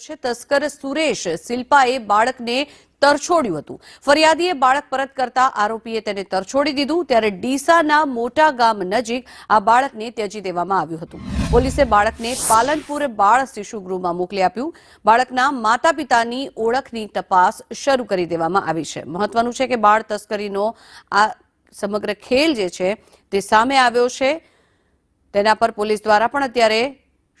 છે તસ્કર સુરેશ શિલ્પાએ બાળકને તરછોડ્યું હતું. ફરિયાદીએ બાળક પરત કરતા આરોપીએ તેને તરછોડી દીધું, ત્યારે ડીસાના મોટા ગામ નજીક આ બાળકને ત્યજી દેવામાં આવ્યું હતું. પોલીસે બાળકને પાલનપુર બાળ શિશુગૃહમાં મોકલી આપ્યું. બાળકના માતા પિતાની ઓળખની તપાસ શરૂ કરી દેવામાં આવી છે. મહત્વનું છે કે બાળ તસ્કરીનો આ સમગ્ર ખેલ જે છે તે સામે આવ્યો છે. તેના પર પોલીસ દ્વારા પણ અત્યારે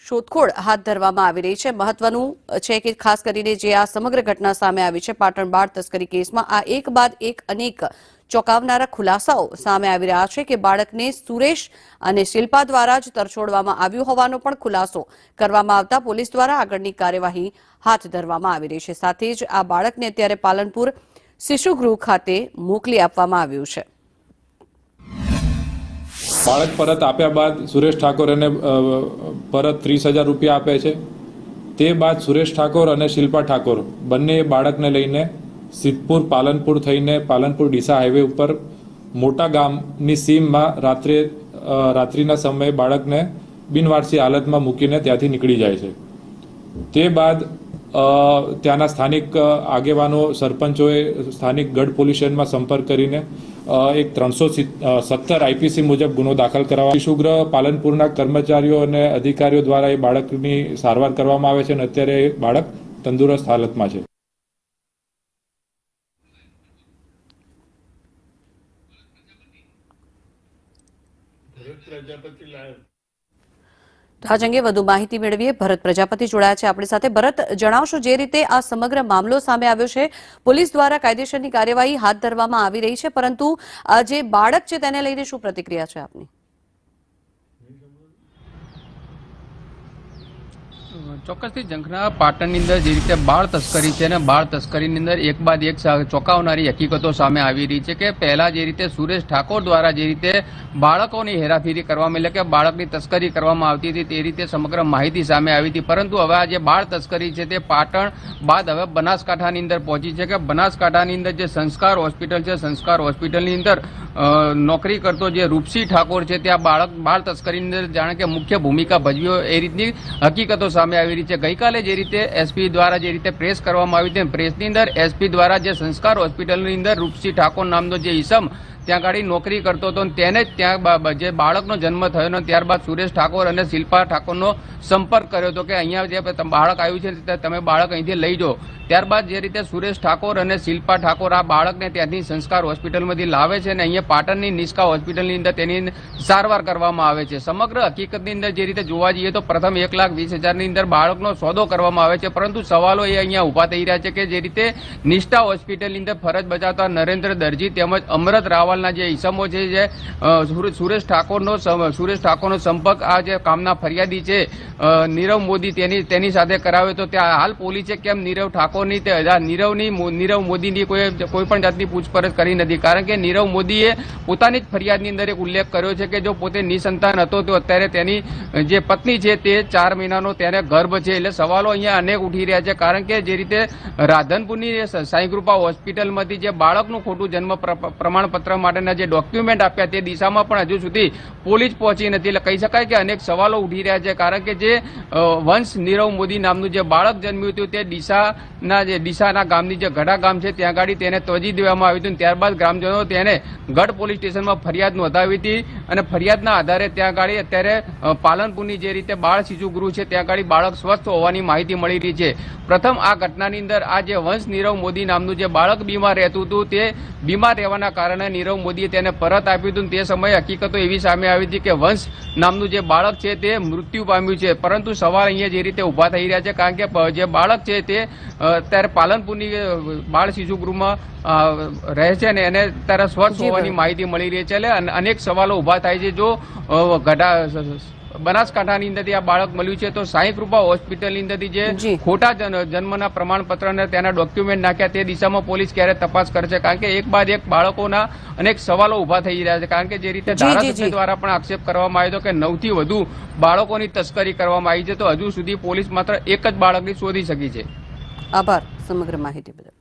શોધખોળ હાથ ધરવામાં આવી રહી છે. મહત્વનું છે કે ખાસ કરીને જે આ સમગ્ર ઘટના સામે આવી છે, પાટણ બાળ તસ્કરી કેસમાં આ એક બાદ એક અનેક ચોંકાવનારા ખુલાસાઓ સામે આવી રહ્યા છે કે બાળકને સુરેશ અને શિલ્પા દ્વારા જ તરછોડવામાં આવ્યું હોવાનો પણ ખુલાસો કરવામાં આવતા પોલીસ દ્વારા આગળની કાર્યવાહી હાથ ધરવામાં આવી રહી છે. સાથે જ આ બાળકને અત્યારે પાલનપુર શિશુગૃહ ખાતે મોકલી આપવામાં આવ્યું છે. બાળક પરત આપ્યા બાદ સુરેશ ઠાકોર એને પરત ત્રીસ હજાર રૂપિયા આપે છે. તે બાદ સુરેશ ઠાકોર અને શિલ્પા ઠાકોર બંને બાળકને લઈને સિદ્ધપુર, પાલનપુર થઈને પાલનપુર ડીસા હાઈવે ઉપર મોટા ગામની સીમમાં રાત્રે રાત્રિના સમયે બાળકને બિનવારસી હાલતમાં મૂકીને ત્યાંથી નીકળી જાય છે. તે બાદ ત્યાંના સ્થાનિક આગેવાનો, સરપંચોએ સ્થાનિક ગઢ પોલીસ સ્ટેશનમાં સંપર્ક કરીને એક ત્રણસો સત્તર આઈપીસી મુજબ ગુનો દાખલ કરાવવા. શિશુગૃહ પાલનપુરના કર્મચારીઓ અને અધિકારીઓ દ્વારા એ બાળકની સારવાર કરવામાં આવે છે અને અત્યારે એ બાળક તંદુરસ્ત હાલતમાં છે. તો આજ અંગે વધુ માહિતી મેળવીએ. ભરત પ્રજાપતિ જોડાયા છે આપણી સાથે. ભરત, જણાવશો જે રીતે આ સમગ્ર મામલો સામે આવ્યો છે? પોલીસ દ્વારા કાયદેસરની કાર્યવાહી હાથ ધરવામાં આવી રહી છે, પરંતુ આ જે બાળક છે, તેને લઈને શું પ્રતિક્રિયા છે આપની? ચોક્કસથી જંખના પાટણની અંદર જે રીતે બાળ તસ્કરી છે ને બાળ તસ્કરીની અંદર એક બાદ એક ચોંકાવનારી હકીકતો સામે આવી રહી છે કે પહેલા જે રીતે સુરેશ ઠાકોર દ્વારા જે રીતે બાળકોની હેરાફેરી કરવામાં એટલે કે બાળકની તસ્કરી કરવામાં આવતી હતી તે રીતે સમગ્ર માહિતી સામે આવી હતી. પરંતુ હવે આ જે બાળ તસ્કરી છે તે પાટણ બાદ હવે બનાસકાંઠાની અંદર પહોંચી છે કે બનાસકાંઠાની અંદર જે સંસ્કાર હોસ્પિટલ છે, સંસ્કાર હોસ્પિટલની અંદર નોકરી કરતો જે રૂપસી ઠાકોર છે ત્યાં બાળક બાળ તસ્કરીની અંદર જાણે કે મુખ્ય ભૂમિકા ભજવ્યો એ રીતની હકીકતો સામે આવી રહી છે. ગઈકાલે જે રીતે એસપી દ્વારા જે રીતે પ્રેસ કરવામાં આવી હતી પ્રેસની અંદર એસપી દ્વારા જે સંસ્કાર હોસ્પિટલની અંદર રૂપસી ઠાકોર નામનો જે ઈસમ ત્યાં ગાડી નોકરી કરતો હતો અને તેને જ ત્યાં જે બાળકનો જન્મ થયો ને ત્યારબાદ સુરેશ ઠાકોર અને શિલ્પા ઠાકોરનો સંપર્ક કર્યો હતો કે અહીંયા જે બાળક આવ્યું છે તમે બાળક અહીંથી લઈ જાઓ. ત્યારબાદ જે રીતે સુરેશ ઠાકોર અને શિલ્પા ઠાકોર આ બાળકને ત્યાંથી સંસ્કાર હોસ્પિટલમાંથી લાવે છે અને અહીંયા પાટણની નિષ્કા હોસ્પિટલની અંદર તેની સારવાર કરવામાં આવે છે. સમગ્ર હકીકતની અંદર જે રીતે જોવા જઈએ તો પ્રથમ એક લાખ વીસ હજારની અંદર બાળકનો સોદો કરવામાં આવે છે. પરંતુ સવાલો એ અહીંયા ઊભા થઈ રહ્યા છે કે જે રીતે નિષ્ઠા હોસ્પિટલની અંદર ફરજ બજાવતા નરેન્દ્ર દરજી તેમજ અમરત રાવલના જે ઈસમો છે, જે સુરેશ ઠાકોરનો સુરેશ ઠાકોરનો સંપર્ક આ જે કામના ફરિયાદી છે નીરવ મોદી તેની તેની સાથે કરાવ્યો તો ત્યાં હાલ પોલીસે કેમ નીરવ ઠાકોરની નીરવની નીરવ મોદીની કોઈ કોઈ પણ જાતની પૂછપરછ કરી નથી? કારણ કે નીરવ મોદીએ પોતાની જ ફરિયાદની અંદર એક ઉલ્લેખ કર્યો છે કે જો પોતે નિસંતાન હતો તો અત્યારે તેની, જે પત્ની છે તે ચાર મહિનાનો તેને ગર્ભ છે. એટલે સવાલો અહીંયા અનેક ઉઠી રહ્યા છે. કારણ કે જે રીતે રાધનપુરની સાંઈકૃપા હોસ્પિટલમાંથી જે બાળકનું ખોટું જન્મ પ્રમાણપત્ર માટેના જે ડોક્યુમેન્ટ આપ્યા તે દિશામાં પણ હજુ સુધી પોલીસ પહોંચી નથી. એટલે કહી શકાય કે અનેક સવાલો ઉઠી રહ્યા છે, કારણ કે જે વંશ નીરવ મોદી નામનું જે બાળક જન્મ્યું હતું તે ડીસાના જે ડીસાના ગામની જે ગઢા ગામ છે, ત્યાં ગાડી તેને ત્વજી દેવામાં આવ્યું હતું ત્યારબાદ ગ્રામજનો તેને ગઢ પોલીસ સ્ટેશનમાં ફરિયાદ નોંધાવી હતી. અને ફરિયાદના આધારે ત્યાં ગાડી અત્યારે પાલનપુરની જે રીતે બાળ શિશુ ગૃહ છે ત્યાં ગાડી બાળક સ્વસ્થ હોવાની માહિતી મળી રહી છે. પ્રથમ આ ઘટનાની અંદર આ જે વંશ નીરવ મોદી નામનું જે બાળક બીમાર રહેતું હતું તે બીમાર રહેવાના કારણે નીરવ મોદીએ તેને પરત આપ્યું હતું તે સમયે હકીકતો એવી સામે આવી હતી કે વંશ નામનું જે બાળક છે તે મૃત્યુ પામ્યું છે. પરંતુ સવાલ અહીંયા જે રીતે ઊભા થઈ રહ્યા છે કારણ કે જે બાળક છે તે અત્યારે પાલનપુરની બાળ શિશુ ગૃહમાં રહે છે ને એને ત્યારે સ્વચ્છ હોવાની માહિતી મળી રહી છે. એટલે અનેક સવાલો ઊભા થાય છે. જો ગઢા બનાસકાંઠાની અંદરથી આ બાળક મળ્યું છે તો સાંઈ કૃપા હોસ્પિટલની અંદરથી જે ખોટા જન્મના પ્રમાણપત્ર અને તેના ડોક્યુમેન્ટ નાખ્યા તે દિશામાં પોલીસ ક્યારે તપાસ કરશે કારણ કે એક બાદ એક બાળકોના અનેક સવાલો ઊભા થઈ રહ્યા છે. કારણ કે જે રીતે ધારાસભ્ય દ્વારા પણ આક્ષેપ કરવામાં આવ્યો હતો કે નવથી વધુ બાળકોની તસ્કરી કરવામાં આવી છે તો હજુ સુધી પોલીસ માત્ર એક જ બાળકની શોધી શકી છે. આભાર. સમગ્ર માહિતી બદલ.